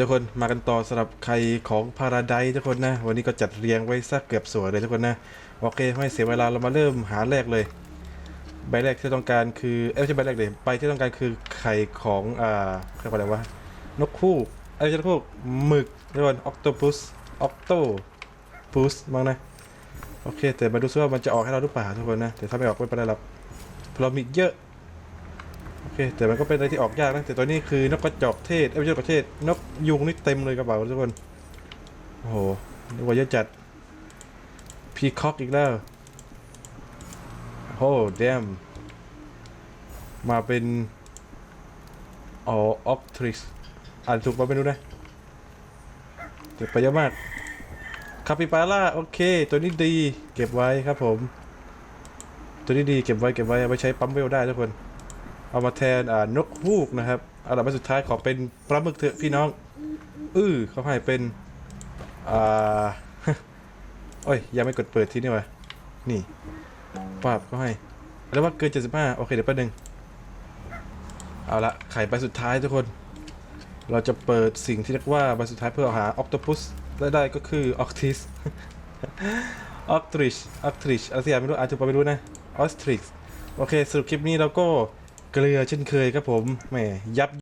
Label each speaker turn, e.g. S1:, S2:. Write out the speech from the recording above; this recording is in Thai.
S1: ทุกคนมากันต่อสำหรับใครของพาราไดทุกคนนะ วันนี้ก็จัดเรียงไว้สักเกือบสวยเลยทุกคนนะ โอเค ไม่เสียเวลาเรามาเริ่มหาแรกเลย ใบแรกที่ต้องการคือเอ้ยไม่ใช่ใบแรกเลยใบที่ต้องการคือไข่ของอ่าเรียกว่าอะไรวะนกคู่เอ้ยไม่ใช่นกคู่หมึกทุกคนออกโตปุสออกโตปุสมั้งนะโอเค แต่มาดูซิว่ามันจะออกให้เราหรือเปล่าทุกคนนะแต่ถ้าไม่ออกไม่เป็นไรหรอกเพรเรามีเยอะ โอเค แต่มันก็เป็นอะไรที่ออกยากนะ แต่ตัวนี้คือนกกระจอกเทศเอ้ยไม่ใช่นกกระจอกเทศ นกยุงนี่เต็มเลยกระเป๋าทุกคน โอ้โหนึกว่าเยอะจัด พีคอกอีกแล้วโอ้เดมมาเป็นออออ t ทริสอ่านถูกป่ะไม่รู้นะเก็บไปเยอะมากคาปิปาร่าโอเค ตัวนี้ดีเก็บไว้ครับผม ตัวนี้ดีเก็บไว้เก็บไว้เอาไว้ใช้ปั๊มเวลได้ทุกคน เอามาแทนอ่านกฮูกนะครับอันดับสุดท้ายขอเป็นปลาหมึกเถอะพี่น้องอื้อเขาให้เป็นอ่าโอ้ยยังไม่กดเปิดที่นี่วะนี่ปาบเขาให้แล้วว่าเกิน75โอเคเดี๋ยวแป๊บนึงเอาละไข่ใบสุดท้ายทุกคน เราจะเปิดสิ่งที่เรียกว่าใบสุดท้ายเพื่อหาออ t ตพุสได้ได้ก็คือออ t ติสออ t ตริชออ t ตริชอะไรสักอย่างไม่รู้อาจจะไม่รู้นะออ t ตริชโอเคสรุปคลิปนี้เราก็ เกลือเช่นเคยครับผมแหมยับ